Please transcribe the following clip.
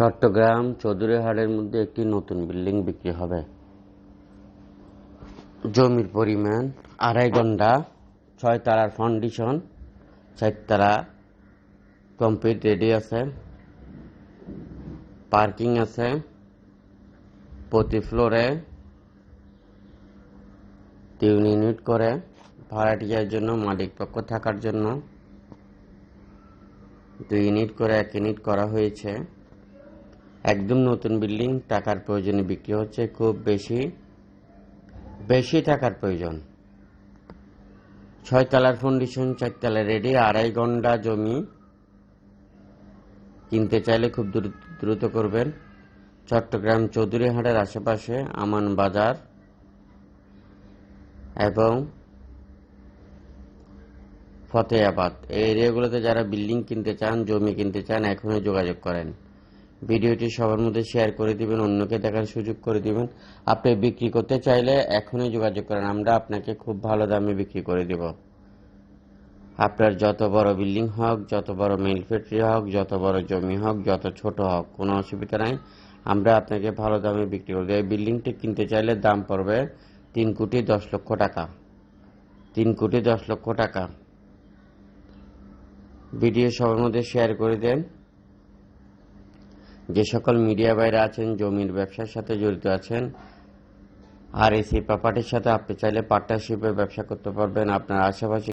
চট্টগ্রাম চৌধুরীহাটের মধ্যে একটি নতুন বিল্ডিং বিক্রি হবে। জমির পরিমাণ আড়াই ঘণ্টা, ছয় তারার ফাউন্ডেশন চার তারা কমপ্লিট রেডি আছে। পার্কিং আছে প্রতি ফ্লোরে তিন ইউনিট করে ভাড়াটিয়ার জন্য, মালিক পক্ষ থাকার জন্য। দুই ইউনিট করে এক ইউনিট করা হয়েছে। একদম নতুন বিল্ডিং, টাকার প্রয়োজনে বিক্রি হচ্ছে, খুব বেশি বেশি টাকার প্রয়োজন। ছয় তলার ফাউন্ডেশন চারতলা রেডি আড়াই ঘণ্টা জমি। কিনতে চাইলে খুব দ্রুত দ্রুত করবেন। চট্টগ্রাম চৌধুরীহাটের আশেপাশে আমান বাজার এবং ফতেহাবাদ। এই এরিয়াগুলোতে যারা বিল্ডিং কিনতে চান, জমি কিনতে চান, এখনই যোগাযোগ করেন। ভিডিওটি সবার মধ্যে শেয়ার করে দিবেন, অন্যকে দেখার সুযোগ করে দিবেন। আপনি বিক্রি করতে চাইলে এখনই যোগাযোগ করেন, আমরা আপনাকে খুব ভালো দামে বিক্রি করে দেব। আপনার যত বড় বিল্ডিং হোক, যত বড় মিল ফ্যাক্টরি হোক, যত বড় জমি হোক, যত ছোট হোক, কোনো অসুবিধা নাই। আমরা আপনাকে ভালো দামে বিক্রি করে দেব। এই বিল্ডিংটি কিনতে চাইলে দাম পড়বে তিন কোটি দশ লক্ষ টাকা। তিন কোটি দশ লক্ষ টাকা। ভিডিও সবার মধ্যে শেয়ার করে দেন। যে সকল মিডিয়া বাইরে আছেন, জমির ব্যবসার সাথে জড়িত আছেন, আর এসি প্রপার্টির সাথে আপনি চাইলে পার্টনারশিপে ব্যবসা করতে পারবেন। আপনার আশেপাশে